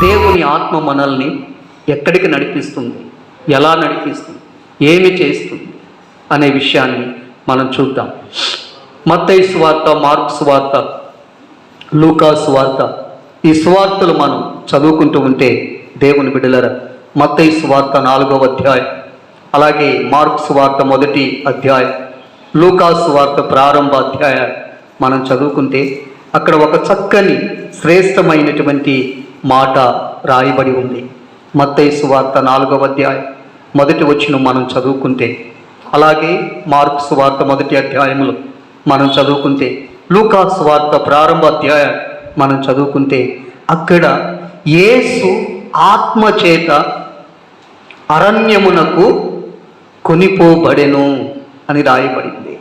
దేవుని ఆత్మ మనల్ని ఎక్కడికి నడిపిస్తుంది? ఎలా నడిపిస్తుంది? ఏమి చేస్తుంది? అనే విషయాన్ని మనం చూద్దాం. మత్తయి స్వార్త మార్క్ స్వార్త లూకా స్వార్త. ఈ సువార్తలు మనం చదువుకుంటూ ఉంటే దేవుని బిడ్డలర మత్తయి స్వార్త నాలుగవ అధ్యాయం అలాగే మార్క్ స్వార్త మొదటి అధ్యాయం లూకా స్వార్త ప్రారంభ అధ్యాయాలు మనం చదువుకుంటే అక్కడ ఒక చక్కని శ్రేష్టమైనటువంటి మాట రాయబడి ఉంది. మత్తయి సువార్త నాలుగవ అధ్యాయం. మొదటి వచ్చిన మనం చదువుకుంటే అలాగే మార్క్ సువార్త మొదటి అధ్యాయంలో మనం చదువుకుంటే లూకా సువార్త ప్రారంభ అధ్యాయం మనం చదువుకుంటే అక్కడ యేసు ఆత్మ చేత అరణ్యమునకు కొనిపోబడెను అని రాయబడింది.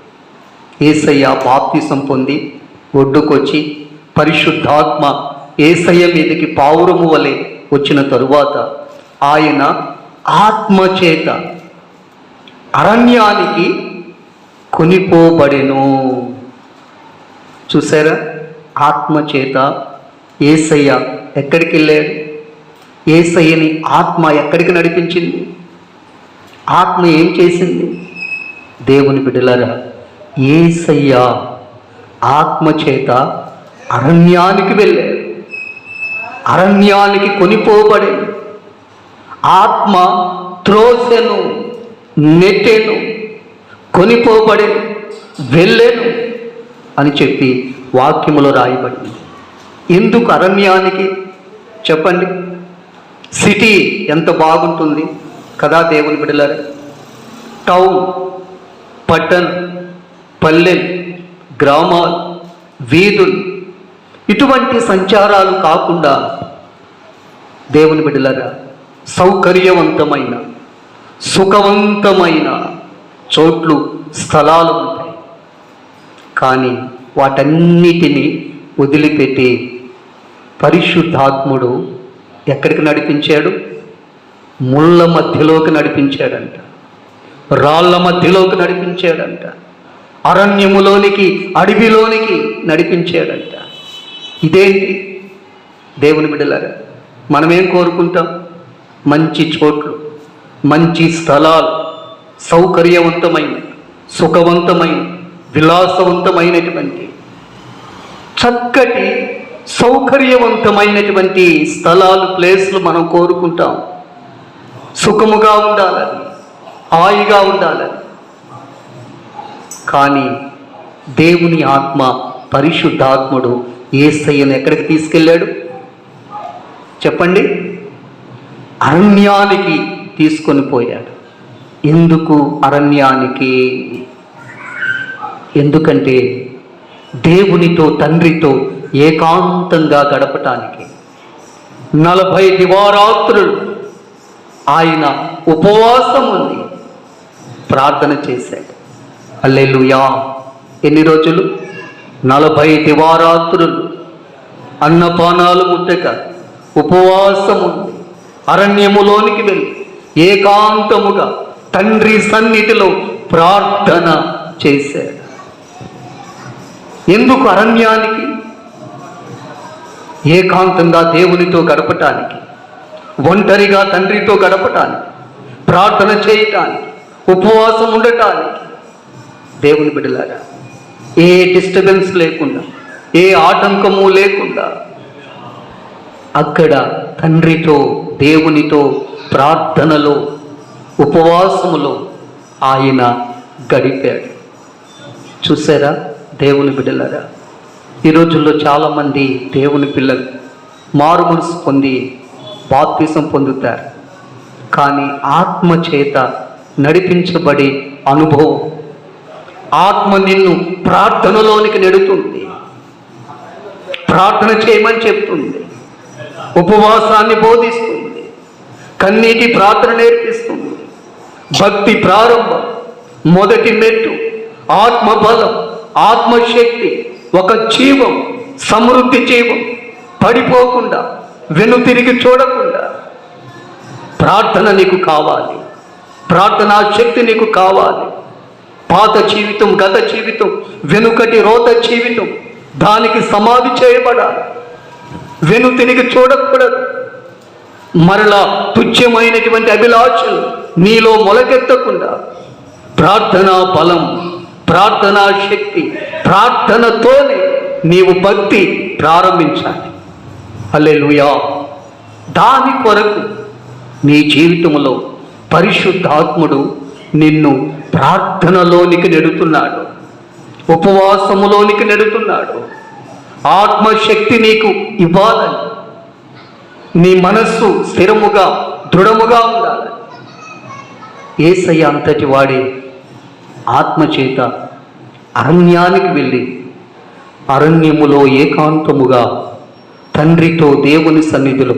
ఏసయ్య బాప్తిసం పొంది ఒడ్డుకొచ్చి పరిశుద్ధాత్మ ఏసయ్య మీదకి పావురము వలె వచ్చిన తరువాత ఆయన ఆత్మచేత అరణ్యానికి కొనిపోబడెను. చూసారా ఆత్మచేత ఏసయ్య ఎక్కడికి వెళ్ళాడు ఏసయ్యని ఆత్మ ఎక్కడికి నడిపించింది? ఆత్మ ఏం చేసింది? దేవుని బిడ్డలారా ఏసయ్య ఆత్మచేత అరణ్యానికి వెళ్ళాడు. అరణ్యానికి కొనిపోబడే ఆత్మ త్రోసెను నెట్టెను కొనిపోబడి వెళ్ళెను అని చెప్పి వాక్యములో రాయబడింది. ఎందుకు అరణ్యానికి? చెప్పండి. సిటీ ఎంత బాగుంటుంది కదా దేవుని బిడ్డలారా? టౌన్ పట్టణం పల్లెలు గ్రామాలు వీధులు ఇటువంటి సంచారాలు కాకుండా దేవుని బిడ్డలరా సౌకర్యవంతమైన సుఖవంతమైన చోట్లు స్థలాలు ఉంటాయి. కానీ వాటన్నిటినీ వదిలిపెట్టి పరిశుద్ధాత్ముడు ఎక్కడికి నడిపించాడు? ముళ్ళ మధ్యలోకి నడిపించాడంట. రాళ్ళ మధ్యలోకి నడిపించాడంట. అరణ్యములోనికి అడవిలోనికి నడిపించాడంట. ఇదేంటి దేవుని బిడ్డలారా మనమేం కోరుకుంటాం? మంచి చోట్లు మంచి స్థలాలు సౌకర్యవంతమైన సుఖవంతమైన విలాసవంతమైనటువంటి చక్కటి సౌకర్యవంతమైనటువంటి స్థలాలు ప్లేస్లు మనం కోరుకుంటాం. సుఖముగా ఉండాలని హాయిగా ఉండాలని. కానీ దేవుని ఆత్మ పరిశుద్ధాత్ముడు ఏసయ్యను ఎక్కడికి తీసుకెళ్ళాడు? చెప్పండి. అరణ్యానికి తీసుకొని పోయాడు. ఎందుకు అరణ్యానికి? ఎందుకంటే దేవునితో తండ్రితో ఏకాంతంగా గడపటానికి నలభై దివారాత్రులు ఆయన ఉపవాసం ఉంది ప్రార్థన చేశాడు. అల్లెలుయా ఎన్ని రోజులు? నలభై దివారాత్రులు అన్నపానాలు ముట్టక ఉపవాసము అరణ్యములోనికి వెళ్ళి ఏకాంతముగా తండ్రి సన్నిధిలో ప్రార్థన చేశాడు. ఎందుకు అరణ్యానికి? ఏకాంతంగా దేవునితో గడపటానికి ఒంటరిగా తండ్రితో గడపటానికి ప్రార్థన చేయటానికి ఉపవాసం ఉండటానికి దేవుని బిడ్డలారా ఏ డిస్టర్బెన్స్ లేకుండా ఏ ఆటంకము లేకుండా అక్కడ తండ్రితో దేవునితో ప్రార్థనలో ఉపవాసములో ఆయన గడిపాడు. చూసారా దేవుని బిడ్డలారా? ఈ రోజుల్లో చాలామంది దేవుని పిల్లలు మారు మనసు పొంది బాప్తిసం పొందుతారు. కానీ ఆత్మ చేత నడిపించబడే అనుభవం ఆత్మ నిన్ను ప్రార్థనలోనికి నెడుతుంది. ప్రార్థన చేయమని చెప్తుంది. ఉపవాసాన్ని బోధిస్తుంది. కన్నీటి ప్రార్థన నేర్పిస్తుంది. భక్తి ప్రారంభం మొదటి మెట్టు ఆత్మబలం ఆత్మశక్తి ఒక జీవం సమృద్ధి జీవం పడిపోకుండా వెనుతిరిగి చూడకుండా. ప్రార్థన నీకు కావాలి. ప్రార్థనా శక్తి నీకు కావాలి. పాత జీవితం గత జీవితం వెనుకటి రోత జీవితం దానికి సమాధి చేయబడాలి. వెను తిరిగి చూడకూడదు. మరలా తుచ్చమైనటువంటి అభిలాషలు నీలో మొలకెత్తకుండా ప్రార్థనా బలం ప్రార్థనా శక్తి ప్రార్థనతోనే నీవు భక్తి ప్రారంభించాలి. అల్లెలుయా దాని కొరకు నీ జీవితంలో పరిశుద్ధాత్ముడు నిన్ను ప్రార్థనలోనికి నెడుతున్నాడు. ఉపవాసములోనికి నెడుతున్నాడు. ఆత్మశక్తి నీకు ఇవ్వాలని. నీ మనస్సు స్థిరముగా దృఢముగా ఉండాలి ఏసయ్య అంతటి వాడే ఆత్మచేత అరణ్యానికి వెళ్ళి అరణ్యములో ఏకాంతముగా తండ్రితో దేవుని సన్నిధిలో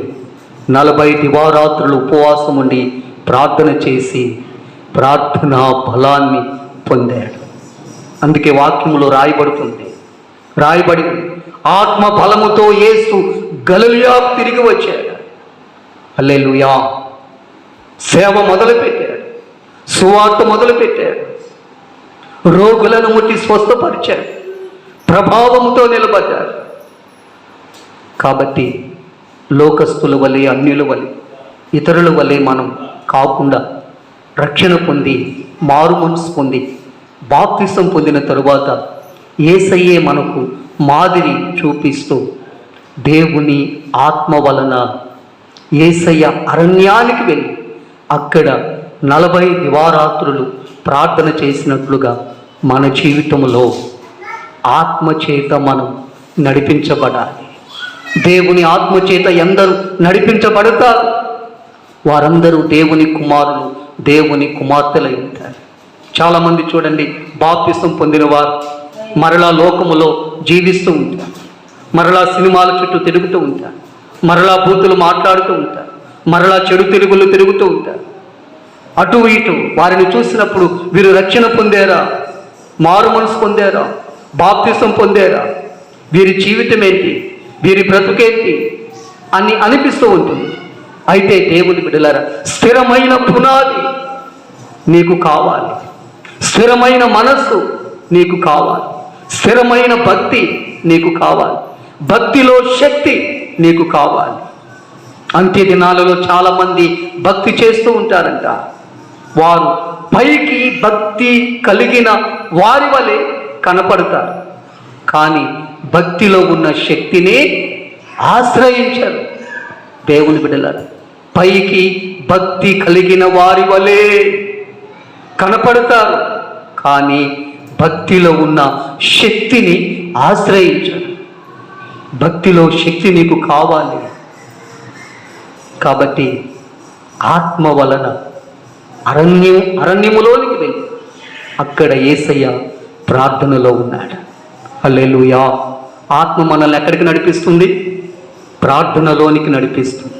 నలభై దివారాత్రులు ఉపవాసం ఉండి ప్రార్థన చేసి ప్రార్థనా బలాన్ని పొందాడు. అందుకే వాక్యములో రాయబడుతుంది. రాయబడి ఆత్మ బలముతో యేసు గలియా తిరిగి వచ్చాడు. అల్లెలుయా సేవ మొదలుపెట్టాడు. సువార్త మొదలుపెట్టాడు. రోగులను ముట్టి స్వస్థపరిచాడు. ప్రభావముతో నిలబడ్డాడు. కాబట్టి లోకస్తుల వలె అన్యుల వలె ఇతరుల వలె మనం కాకుండా రక్షణ పొంది మారు మనసు పొంది బాప్తిసం పొందిన తరువాత ఏసయ్యే మనకు మాదిరి చూపిస్తూ దేవుని ఆత్మ వలన ఏసయ్య అరణ్యానికి వెళ్ళి అక్కడ నలభై దివారాత్రులు ప్రార్థన చేసినట్లుగా మన జీవితంలో ఆత్మచేత మనం నడిపించబడాలి. దేవుని ఆత్మచేత ఎందరూ నడిపించబడతారు? వారందరూ దేవుని కుమారులు దేవుని కుమార్తెలై ఉంటారు చాలామంది చూడండి బాప్తిసం పొందిన వారు మరలా లోకములో జీవిస్తూ ఉంటారు. మరలా సినిమాల చుట్టూ తిరుగుతూ ఉంటారు. మరలా బూతులు మాట్లాడుతూ ఉంటారు. మరలా చెడు తిరుగులు తిరుగుతూ ఉంటారు. అటు ఇటు వారిని చూసినప్పుడు వీరు రక్షణ పొందారా? మారు మనసు పొందారా? బాప్తిసం పొందారా? వీరి జీవితం ఏంటి వీరి బ్రతుకేంటి? అని అనిపిస్తూ ఉంటుంది. అయితే దేవుని బిడ్డలారా స్థిరమైన పునాది నీకు కావాలి. స్థిరమైన మనస్సు నీకు కావాలి. స్థిరమైన భక్తి నీకు కావాలి. భక్తిలో శక్తి నీకు కావాలి. అంత్య దినాలలో చాలామంది భక్తి చేస్తూ ఉంటారంట. వారు పైకి భక్తి కలిగిన వారి వలె కనపడతారు. కానీ భక్తిలో ఉన్న శక్తిని ఆశ్రయించారు దేవుని బిడ్డలారా. పైకి భక్తి కలిగిన వారి వలె కనపడతారు. కానీ భక్తిలో ఉన్న శక్తిని ఆశ్రయించారు. భక్తిలో శక్తి నీకు కావాలి. కాబట్టి ఆత్మ వలన అరణ్యం అరణ్యములోనికి వెళ్ళి అక్కడ ఏసయ్య ప్రార్థనలో ఉన్నాడు. అల్లెలుయా ఆత్మ మనల్ని ఎక్కడికి నడిపిస్తుంది? ప్రార్థనలోనికి నడిపిస్తుంది.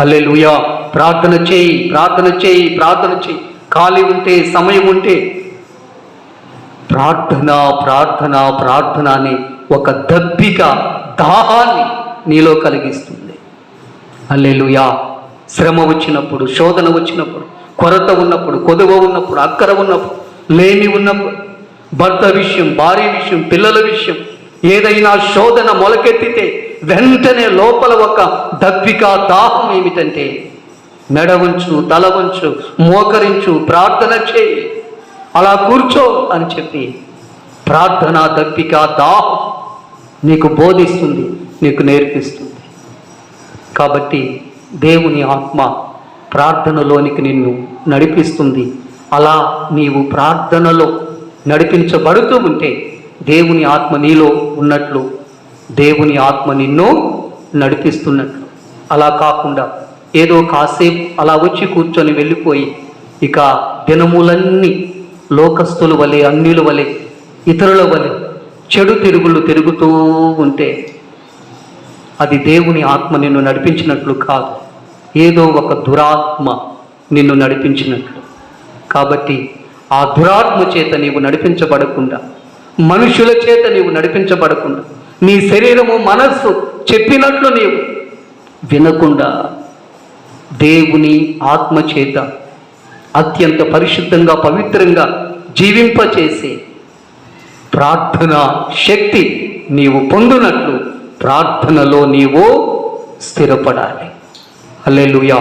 అల్లెలుయా ప్రార్థన చేయి ప్రార్థన చేయి ప్రార్థన చేయి. ఖాళీ ఉంటే సమయం ఉంటే. ప్రార్థన ప్రార్థన ప్రార్థన అని ఒక దప్పిక దాహాన్ని నీలో కలిగిస్తుంది. అల్లెలుయా శ్రమ వచ్చినప్పుడు శోధన వచ్చినప్పుడు కొరత ఉన్నప్పుడు కొదువ ఉన్నప్పుడు అక్కర ఉన్నప్పుడు లేమి ఉన్నప్పుడు భర్త విషయం భార్య విషయం పిల్లల విషయం ఏదైనా శోధన మొలకెత్తితే వెంటనే లోపల ఒక దప్పిక దాహం ఏమిటంటే మెడ ఉంచు తల ఉంచు మోకరించు ప్రార్థన చేయి. అలా కూర్చో అని చెప్పి ప్రార్థన దప్పిక దాహం నీకు బోధిస్తుంది నీకు నేర్పిస్తుంది. కాబట్టి దేవుని ఆత్మ ప్రార్థనలోనికి నిన్ను నడిపిస్తుంది. అలా నీవు ప్రార్థనలో నడిపించబడుతూ ఉంటే దేవుని ఆత్మ నీలో ఉన్నట్లు దేవుని ఆత్మ నిన్ను నడిపిస్తున్నట్లు. అలా కాకుండా ఏదో కాసేపు అలా వచ్చి కూర్చొని వెళ్ళిపోయి ఇక దినములన్నీ లోకస్తుల వలె అన్యుల వలె ఇతరుల వలె చెడు తిరుగులు తిరుగుతూ ఉంటే అది దేవుని ఆత్మ నిన్ను నడిపించినట్లు కాదు. ఏదో ఒక దురాత్మ నిన్ను నడిపించినట్లు. కాబట్టి ఆ దురాత్మ చేత నీవు నడిపించబడకుండా మనుషుల చేత నీవు నడిపించబడకుండా నీ శరీరము మనస్సు చెప్పినట్లు నీవు వినకుండా దేవుని ఆత్మ చేత అత్యంత పరిశుద్ధంగా పవిత్రంగా జీవింపచేసే ప్రార్థన శక్తి నీవు పొందినట్లు ప్రార్థనలో నీవు స్థిరపడాలి. అల్లెలుయా